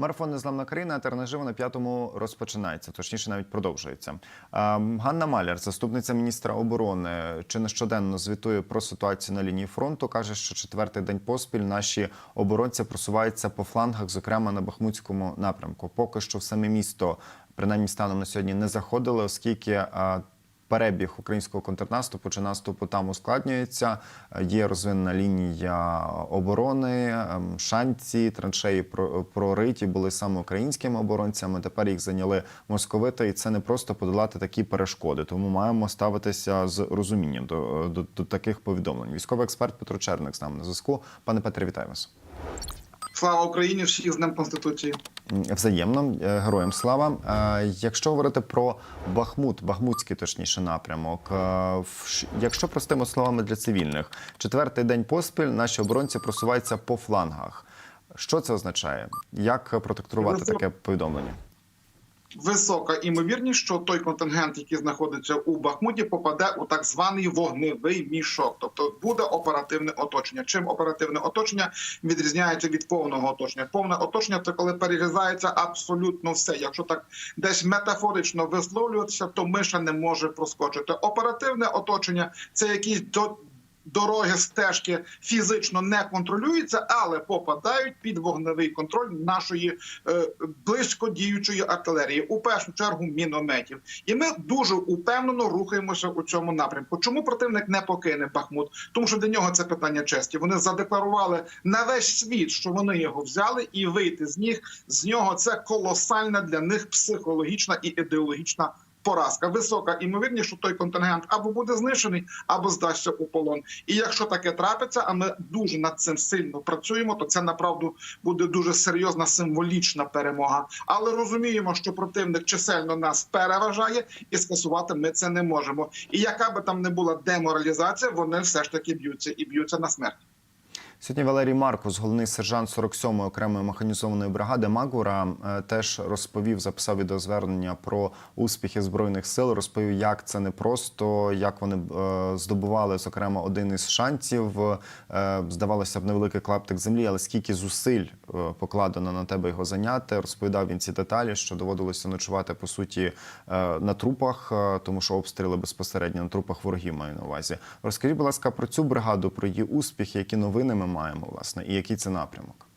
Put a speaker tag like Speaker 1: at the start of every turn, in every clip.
Speaker 1: Марафон Незламна країна альтернатива на п'ятому розпочинається, точніше навіть продовжується. Ганна Маляр, заступниця міністра оборони, чи не щоденно звітує про ситуацію на лінії фронту. каже, що четвертий день поспіль наші оборонці просуваються по флангах, зокрема на Бахмутському напрямку. Поки що в саме місто, принаймні станом на сьогодні, не заходили, оскільки. Перебіг українського контрнаступу чи наступу там ускладнюється. Є розвинена лінія оборони, ем, шанці, траншеї про- прориті були саме українськими оборонцями. Тепер їх зайняли московити, і це не просто подолати такі перешкоди. Тому маємо ставитися з розумінням до, до, до таких повідомлень. Військовий експерт Петро Черник з нами на зв'язку. Пане Петре, вітаю вас.
Speaker 2: Слава Україні! Всіх з Днем Конституції.
Speaker 1: Взаємно, Е, героям слава. Е, Якщо говорити про Бахмут, Бахмутський точніше напрямок, е, якщо простими словами для цивільних, четвертий день поспіль наші оборонці просуваються по флангах. Що це означає? Як протекторувати таке повідомлення?
Speaker 2: Висока імовірність, що той контингент, який знаходиться у Бахмуті, попаде у так званий вогневий мішок, тобто буде оперативне оточення. Чим оперативне оточення відрізняється від повного оточення? Повне оточення це коли перерізається абсолютно все. Якщо так десь метафорично висловлюватися, то миша не може проскочити. Оперативне оточення це якісь до. Дороги, стежки фізично не контролюються, але попадають під вогневий контроль нашої е, близько діючої артилерії, у першу чергу мінометів. І ми дуже упевнено рухаємося у цьому напрямку. Чому противник не покине Бахмут? Тому що для нього це питання честі. Вони задекларували на весь світ, що вони його взяли, і вийти з них з нього це колосальна для них психологічна і ідеологічна. Поразка висока імовірність, що той контингент або буде знищений, або здасться у полон. І якщо таке трапиться, а ми дуже над цим сильно працюємо, то це направду буде дуже серйозна символічна перемога. Але розуміємо, що противник чисельно нас переважає, і скасувати ми це не можемо. І яка би там не була деморалізація, вони все ж таки б'ються і б'ються на смерть.
Speaker 1: Сьогодні Валерій Маркус, головний сержант 47-ї окремої механізованої бригади Магура, е, теж розповів, записав відеозвернення про успіхи збройних сил. Розповів, як це не просто, як вони е, здобували, зокрема, один із шансів. Е, здавалося б, невеликий клаптик землі, але скільки зусиль покладено на тебе його зайняти. Розповідав він ці деталі, що доводилося ночувати по суті на трупах, тому що обстріли безпосередньо на трупах ворогів маю на увазі. Розкажіть, будь ласка, про цю бригаду, про її успіхи, які новини ми маємо, власне, і який це напрямок.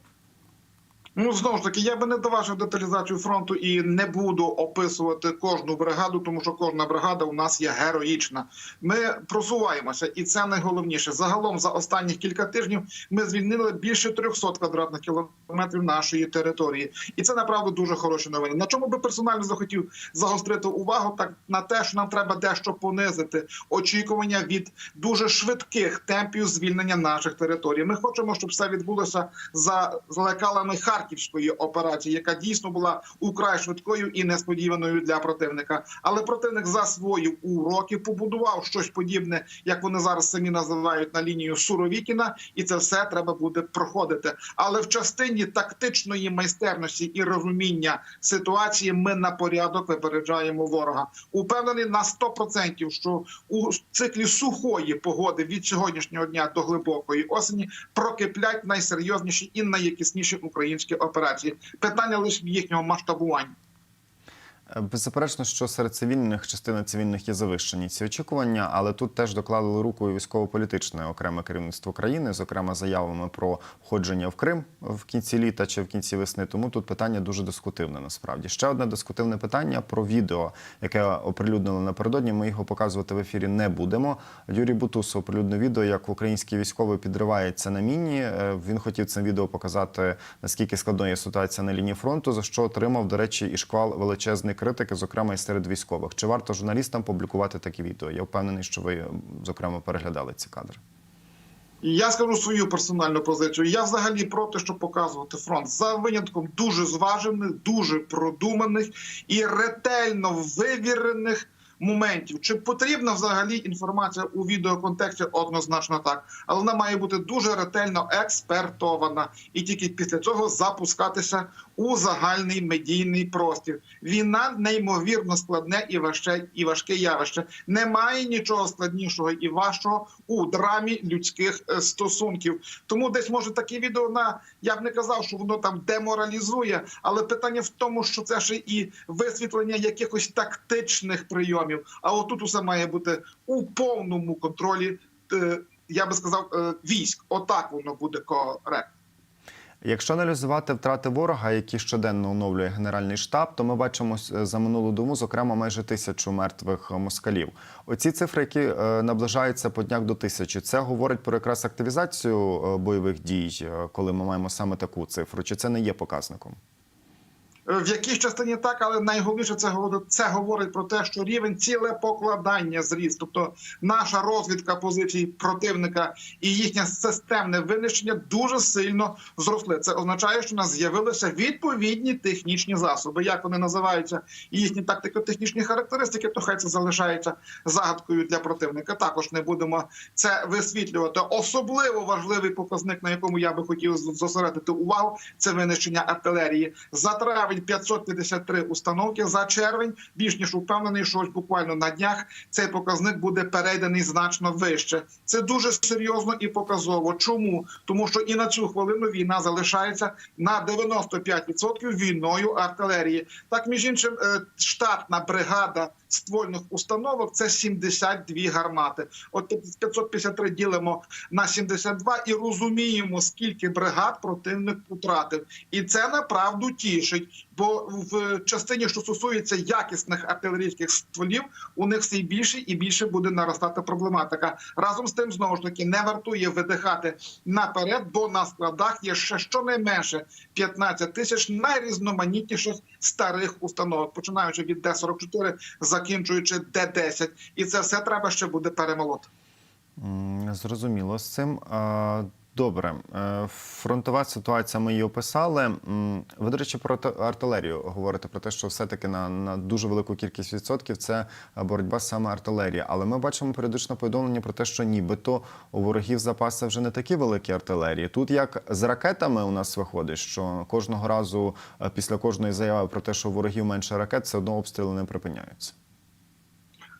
Speaker 2: Ну знову ж таки, я би не давав деталізацію фронту і не буду описувати кожну бригаду, тому що кожна бригада у нас є героїчна. Ми просуваємося, і це найголовніше. Загалом за останні кілька тижнів ми звільнили більше 300 квадратних кілометрів нашої території, і це направду дуже хороші новини. На чому би персонально захотів загострити увагу, так на те, що нам треба дещо понизити очікування від дуже швидких темпів звільнення наших територій. Ми хочемо, щоб все відбулося за лекалами Харківської операції, яка дійсно була украй швидкою і несподіваною для противника. Але противник засвоїв уроки, побудував щось подібне, як вони зараз самі називають на лінію Суровікіна, і це все треба буде проходити. Але в частині тактичної майстерності і розуміння ситуації ми на порядок випереджаємо ворога. Упевнений на 100%, що у циклі сухої погоди від сьогоднішнього дня до глибокої осені прокиплять найсерйозніші і найякісніші українські операції. Питання лише їхнього масштабування.
Speaker 1: Беззаперечно, що серед цивільних частина цивільних є завищені ці очікування, але тут теж докладали руку і військово-політичне окреме керівництво країни, зокрема заявами про входження в Крим в кінці літа чи в кінці весни. Тому тут питання дуже дискутивне. Насправді ще одне дискутивне питання про відео, яке оприлюднили напередодні. Ми його показувати в ефірі не будемо. Юрій Бутусов оприлюднив відео, як український військовий підривається на міні. Е, Він хотів цим відео показати наскільки складною є ситуація на лінії фронту, за що отримав, до речі, і шквал величезний критики, зокрема і серед військових. Чи варто журналістам публікувати такі відео? Я впевнений, що ви зокрема переглядали ці кадри.
Speaker 2: Я скажу свою персональну позицію. Я взагалі проти, щоб показувати фронт за винятком дуже зважених, дуже продуманих і ретельно вивірених моментів. Чи потрібна взагалі інформація у відеоконтексті? Однозначно так, але вона має бути дуже ретельно експертована і тільки після цього запускатися у загальний медійний простір. Війна неймовірно складне і важке, і важке явище. Немає нічого складнішого і важчого у драмі людських е, стосунків. Тому десь може таке відео на я б не казав, що воно там деморалізує, але питання в тому, що це ще і висвітлення якихось тактичних прийомів. А отут усе має бути у повному контролі. е, Я би сказав, е, військ. Отак воно буде коректно.
Speaker 1: Якщо аналізувати втрати ворога, які щоденно оновлює Генеральний штаб, то ми бачимо е, за минулу добу, зокрема, майже тисячу мертвих москалів. Оці цифри, які наближаються по днях до тисячі, це говорить про якраз активізацію бойових дій, коли ми маємо саме таку цифру, чи це не є показником?
Speaker 2: Е, В якійсь частині так, але найголовніше це говорить, це говорить про те, що рівень цілепокладання зріс. Тобто наша розвідка позицій противника і їхнє системне винищення дуже сильно зросли. Це означає, що у нас з'явилися відповідні технічні засоби. Як вони називаються, і їхні тактико-технічні характеристики, то хай це залишається загадкою для противника. Також не будемо це висвітлювати. Особливо важливий показник, на якому я би хотів зосередити увагу, це винищення артилерії за травень 553 установки. За червень більш ніж упевнений, що ось буквально на днях цей показник буде перейдений значно вище. Це дуже серйозно і показово. Чому тому, що і на цю хвилину війна залишається на 95% війною артилерії. Так між іншим, е, штатна бригада ствольних установок це 72 гармати. От 553 ділимо на 72 і розуміємо, скільки бригад противник втратив, і це направду тішить. Бо в частині, що стосується якісних артилерійських стволів, у них все більше і більше буде наростати проблематика. Разом з тим, знову ж таки, не вартує видихати наперед, бо на складах є ще щонайменше 15 тисяч найрізноманітніших старих установок, починаючи від Д-44, закінчуючи Д-10. І це все треба ще буде перемолоти.
Speaker 1: Зрозуміло з цим. Добре, Е, фронтова ситуація ми її описали. Ви, до речі, про артилерію говорите про те, що все-таки на, на дуже велику кількість відсотків це боротьба саме артилерії. Але ми бачимо періодично повідомлення про те, що нібито у ворогів запаси вже не такі великі артилерії. Тут як з ракетами у нас виходить, що кожного разу е, після кожної заяви про те, що у ворогів менше ракет, все одно обстріли не припиняються.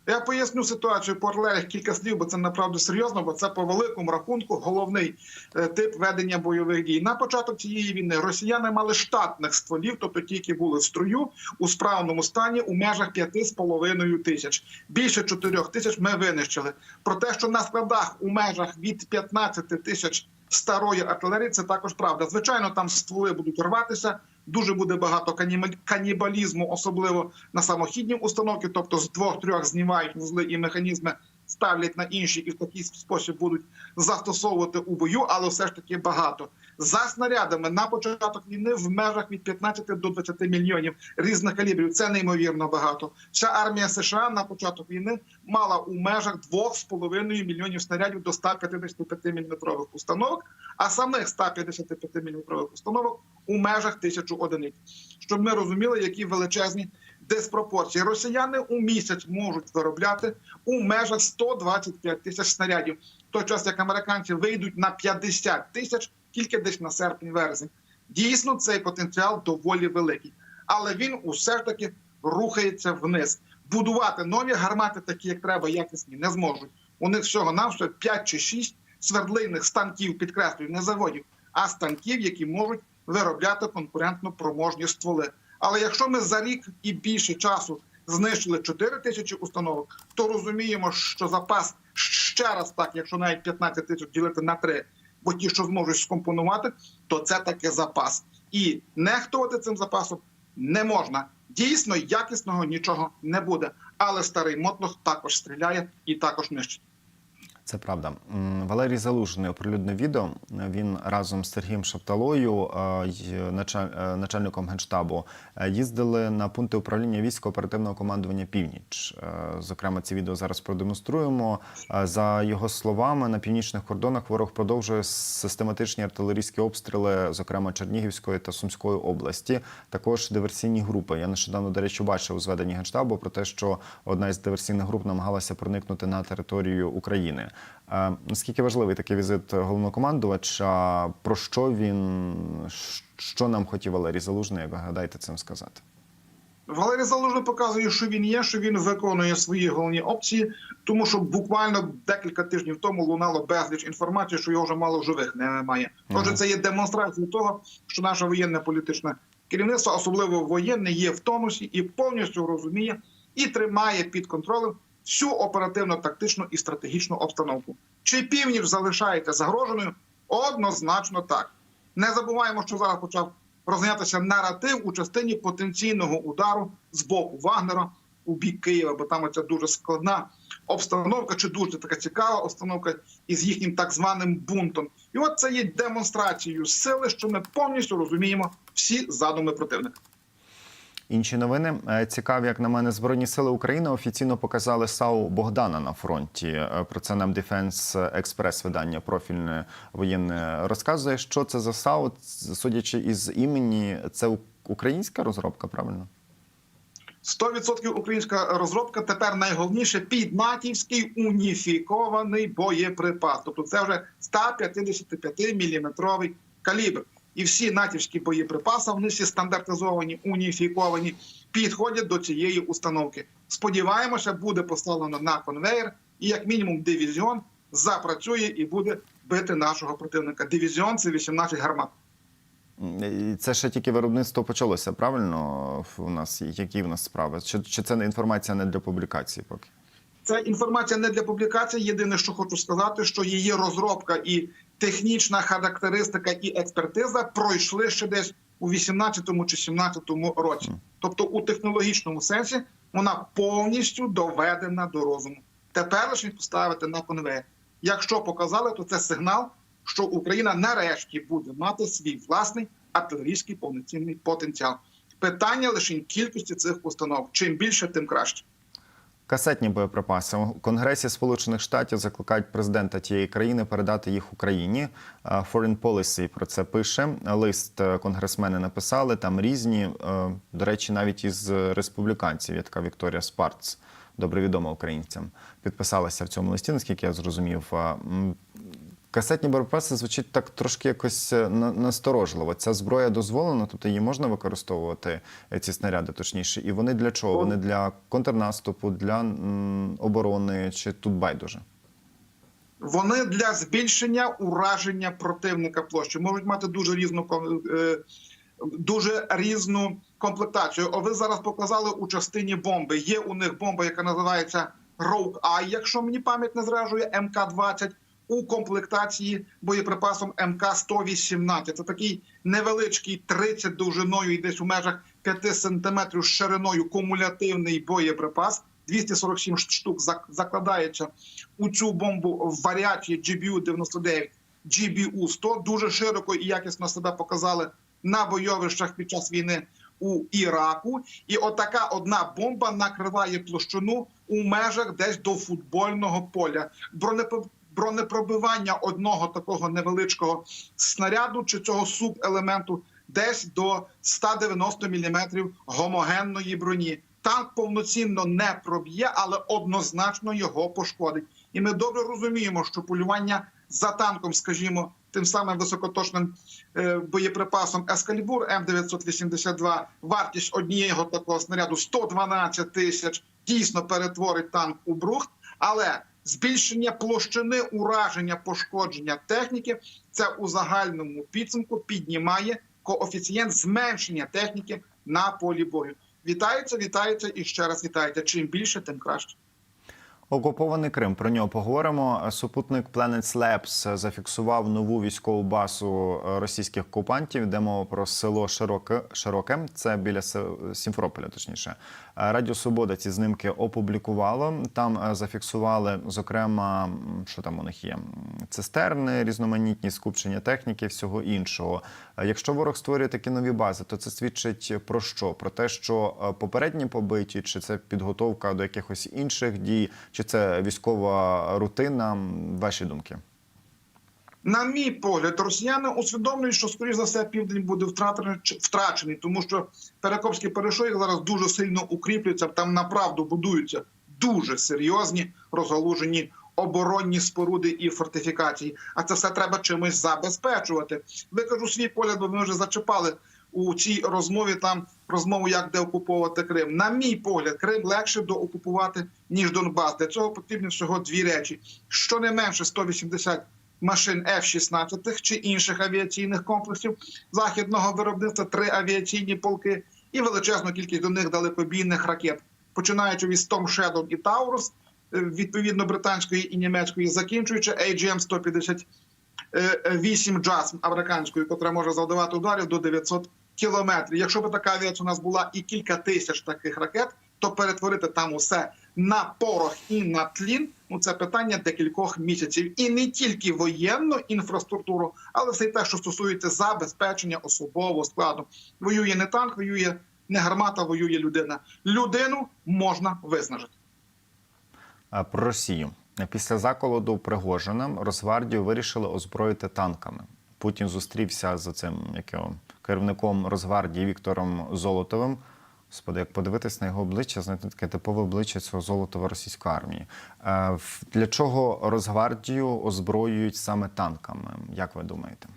Speaker 2: Я поясню ситуацію по артилеріях кілька слів, бо це направду серйозно, бо це по великому рахунку головний е, тип ведення бойових дій. На початок цієї війни росіяни мали штатних стволів, тобто ті, які були в строю у справному стані у межах 5,5 тисяч. Більше 4 тисяч ми винищили. Про те, що на складах у межах від 15 тисяч старої артилерії, це також правда. Звичайно, там стволи будуть рватися. Дуже буде багато канібалізму, особливо на самохідні установки, тобто з двох-трьох знімають вузли і механізми, ставлять на інші і в такий спосіб будуть застосовувати у бою, але все ж таки багато. За снарядами на початок війни в межах від 15 до 20 мільйонів різних калібрів. Це неймовірно багато. Вся армія США на початок війни мала у межах 2,5 мільйонів снарядів до 155 мм установок, а самих 155 мм установок у межах тисячу одиниць. Щоб ми розуміли, які величезні диспропорції. Росіяни у місяць можуть виробляти у межах 125 тисяч снарядів. В той час як американці вийдуть на 50 тисяч тільки десь на серпень-вересень. Дійсно, цей потенціал доволі великий, але він усе ж таки рухається вниз. Будувати нові гармати, такі як треба, якісні, не зможуть. У них всього навсього 5 чи 6 свердлинних станків, підкреслюю, не заводів, а станків, які можуть виробляти конкурентно проможні стволи. Але якщо ми за рік і більше часу знищили 4 тисячі установок, то розуміємо, що запас ще раз так, якщо навіть 15 тисяч ділити на 3, бо ті, що зможуть скомпонувати, то це таки запас. І нехтувати цим запасом не можна. Дійсно, якісного нічого не буде. Але старий мотлох також стріляє і також нищить.
Speaker 1: Це правда. Валерій Залужний оприлюднив відео. Він разом з Сергієм Шапталою, е, е, начальником генштабу, е, їздили на пункти управління військ оперативного командування Північ. Зокрема, це відео зараз продемонструємо. За його словами, на північних кордонах ворог продовжує систематичні артилерійські обстріли, зокрема Чернігівської та Сумської області. Також диверсійні групи. Я нещодавно, до речі, бачив у зведенні генштабу про те, що одна із диверсійних груп намагалася проникнути на територію України. Е, Наскільки важливий такий візит головнокомандувача? Про що він що нам хотів Валерій Залужний, як ви гадаєте цим сказати?
Speaker 2: Валерій Залужний показує, що він є, що він виконує свої головні опції, тому що буквально декілька тижнів тому лунало безліч інформації, що його вже мало в живих немає. Отже,
Speaker 1: Ага.
Speaker 2: це є демонстрація того, що наше воєнне політичне керівництво, особливо воєнне, є в тонусі і повністю розуміє і тримає під контролем всю оперативно-тактичну і стратегічну обстановку. Чи північ залишається загроженою? Однозначно так. Не забуваємо, що зараз почав розганятися наратив у частині потенційного удару з боку Вагнера у бік Києва, бо там ця дуже складна обстановка, чи дуже така цікава обстановка із їхнім так званим бунтом. І от це є демонстрацією сили, що ми повністю розуміємо всі задуми противника.
Speaker 1: Інші новини Е, цікаві, як на мене, збройні сили України офіційно показали САУ Богдана на фронті. Е, Про це нам Дефенс Експрес видання профільне воєнне розказує. Що це за САУ? Судячи із імені, це українська розробка, правильно?
Speaker 2: 100% українська розробка тепер найголовніше піднатівський уніфікований боєприпас. Тобто це вже 155 міліметровий калібр. І всі натівські боєприпаси, вони всі стандартизовані, уніфіковані, підходять до цієї установки. Сподіваємося, буде поставлено на конвейер, і як мінімум дивізіон запрацює і буде бити нашого противника. Дивізіон це 18 гармат.
Speaker 1: І Це ще тільки виробництво почалося, правильно? У нас які в нас справи? Чи, чи це інформація не для публікації поки?
Speaker 2: Це інформація не для публікації. Єдине, що хочу сказати, що її розробка і технічна характеристика і експертиза пройшли ще десь у 18-му чи 17-му році. Тобто, у технологічному сенсі вона повністю доведена до розуму. Тепер лише поставити на конвейер. Якщо показали, то це сигнал, що Україна нарешті буде мати свій власний артилерійський повноцінний потенціал. Питання лише кількості цих установ. Чим більше, тим краще.
Speaker 1: Касетні боєприпаси у Конгресі Сполучених Штатів закликають президента тієї країни передати їх Україні. Е, Foreign Policy про це пише. Лист е, конгресмени написали. Там різні, е, до речі, навіть із республіканців. Є така Вікторія Спарц, добре відома українцям, підписалася в цьому листі, наскільки я зрозумів. Касетні боєприпаси звучить так трошки якось е, на- насторожливо. Ця зброя дозволена, тобто її можна використовувати е, ці снаряди, точніше, і вони для чого? Вони для контрнаступу, для оборони чи тут байдуже?
Speaker 2: Вони для збільшення ураження противника площі можуть мати дуже різну е, дуже різну комплектацію. О, ви зараз показали у частині бомби. Є у них бомба, яка називається Rogue Eye, якщо мені пам'ять не зражує, МК-20 у комплектації боєприпасом МК-118. Це такий невеличкий 30 довжиною і десь у межах 5 сантиметрів шириною кумулятивний боєприпас. 247 штук закладається у цю бомбу в варіації GBU-99, GBU-100 дуже широко і якісно себе показали на бойовищах під час війни у Іраку. І отака одна бомба накриває площину у межах десь до футбольного поля. Бронепо- Бронепробивання одного такого невеличкого снаряду чи цього субелементу десь до 190 мм гомогенної броні. Танк повноцінно не проб'є, але однозначно його пошкодить. І ми добре розуміємо, що полювання за танком, скажімо, тим самим високоточним е, боєприпасом Ескалібур М982, вартість однієї такого снаряду 112 тисяч, дійсно перетворить танк у брухт. Але збільшення площини ураження пошкодження техніки це у загальному підсумку піднімає коефіцієнт зменшення техніки на полі бою. Вітаються, вітаються і ще раз вітаються. Чим більше, тим краще.
Speaker 1: Окупований Крим. Про нього поговоримо. Супутник Planet Labs зафіксував нову військову базу російських окупантів. Йде мова про село Широке. Широке. Це біля Сімферополя, точніше. Радіо Свобода ці знімки опублікувало. Там е, зафіксували, зокрема, що там у них є цистерни, різноманітні скупчення техніки, всього іншого. Е, Якщо ворог створює такі нові бази, то це свідчить про що? Про те, що е, попередні побиті, чи це підготовка до якихось інших дій, чи це військова рутина? Ваші думки?
Speaker 2: На мій погляд, росіяни усвідомлюють, що скоріш за все південь буде втрачений, тому що Перекопський перешойк зараз дуже сильно укріплюється. Там направду будуються дуже серйозні розгалужені оборонні споруди і фортифікації. А це все треба чимось забезпечувати. Викажу свій погляд, бо ми вже зачепали у цій розмові там розмову, як де окуповувати Крим. На мій погляд, Крим легше доокупувати ніж Донбас. Для цього потрібні всього дві речі: щонайменше 180 машин F-16 чи інших авіаційних комплексів західного виробництва, три авіаційні полки і величезну кількість до них далекобійних ракет, починаючи від Storm Shadow і Taurus, е, відповідно британської і німецької, закінчуючи AGM-158 JASM американською, яка може завдавати ударів до 900 кілометрів. Якщо б така авіація у нас була і кілька тисяч таких ракет, то перетворити там усе на порох і на тлін. Ну це питання декількох місяців, і не тільки воєнну інфраструктуру, але все й те, що стосується забезпечення особового складу. Воює не танк, воює не гармата, воює людина. Людину можна виснажити.
Speaker 1: Про Росію після заколоду Пригожина Росгвардію вирішили озброїти танками. Путін зустрівся з цим як керівником Росгвардії Віктором Золотовим. Господи, як подивитись на його обличчя, знаєте, таке типове обличчя цього золотова російської армії. Е, Для чого Росгвардію озброюють саме танками? Як ви думаєте?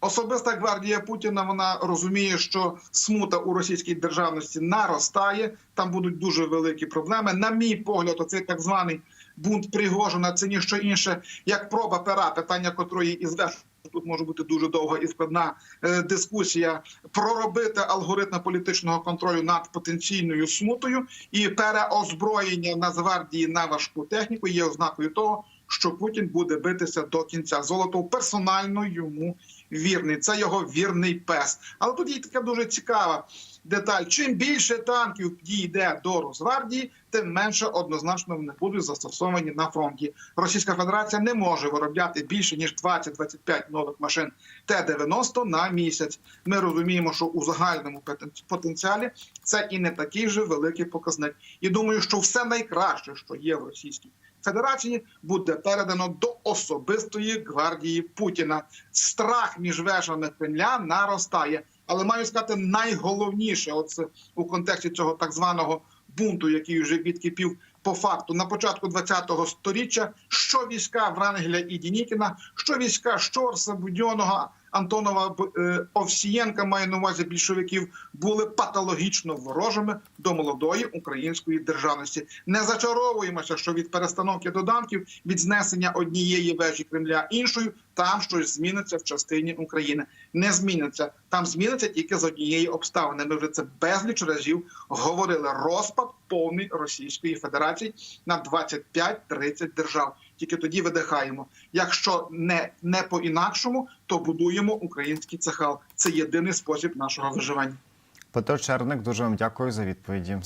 Speaker 2: Особиста гвардія Путіна вона розуміє, що смута у російській державності наростає. Там будуть дуже великі проблеми. На мій погляд, оцей так званий бунт Пригожина це ніщо інше, як проба пера, питання котрої і звершує. Тут може бути дуже довга і складна е, дискусія проробити алгоритм політичного контролю над потенційною смутою і переозброєння Нацгвардії на важку техніку є ознакою того, що Путін буде битися до кінця. Золотов персонально йому вірний. Це його вірний пес. Але тут є така дуже цікава деталь. Чим більше танків дійде до Росгвардії, тим менше однозначно вони будуть застосовані на фронті. Російська Федерація не може виробляти більше ніж 20-25 нових машин Т-90 на місяць. Ми розуміємо, що у загальному потенціалі це і не такий же великий показник. І думаю, що все найкраще, що є в Російській Федерації, буде передано до особистої гвардії Путіна. Страх між вежами Кремля наростає. Але маю сказати найголовніше, оце у контексті цього так званого бунту, який вже відкипів по факту на початку 20-го сторіччя, що війська Врангеля і Дінікіна, що війська Шорса, Будьоного, Антонова е, Овсієнка, має на увазі більшовиків, були патологічно ворожими до молодої української державності. Не зачаровуємося, що від перестановки доданків, від знесення однієї вежі Кремля іншою, там щось зміниться в частині України. Не зміниться. Там зміниться тільки з однієї обставини. Ми вже це безліч разів говорили. Розпад повний Російської Федерації на 25-30 держав. Тільки тоді видихаємо. Якщо не, не по інакшому, то будуємо український цехал. Це єдиний спосіб нашого виживання.
Speaker 1: Петро Черник, дуже вам дякую за відповіді.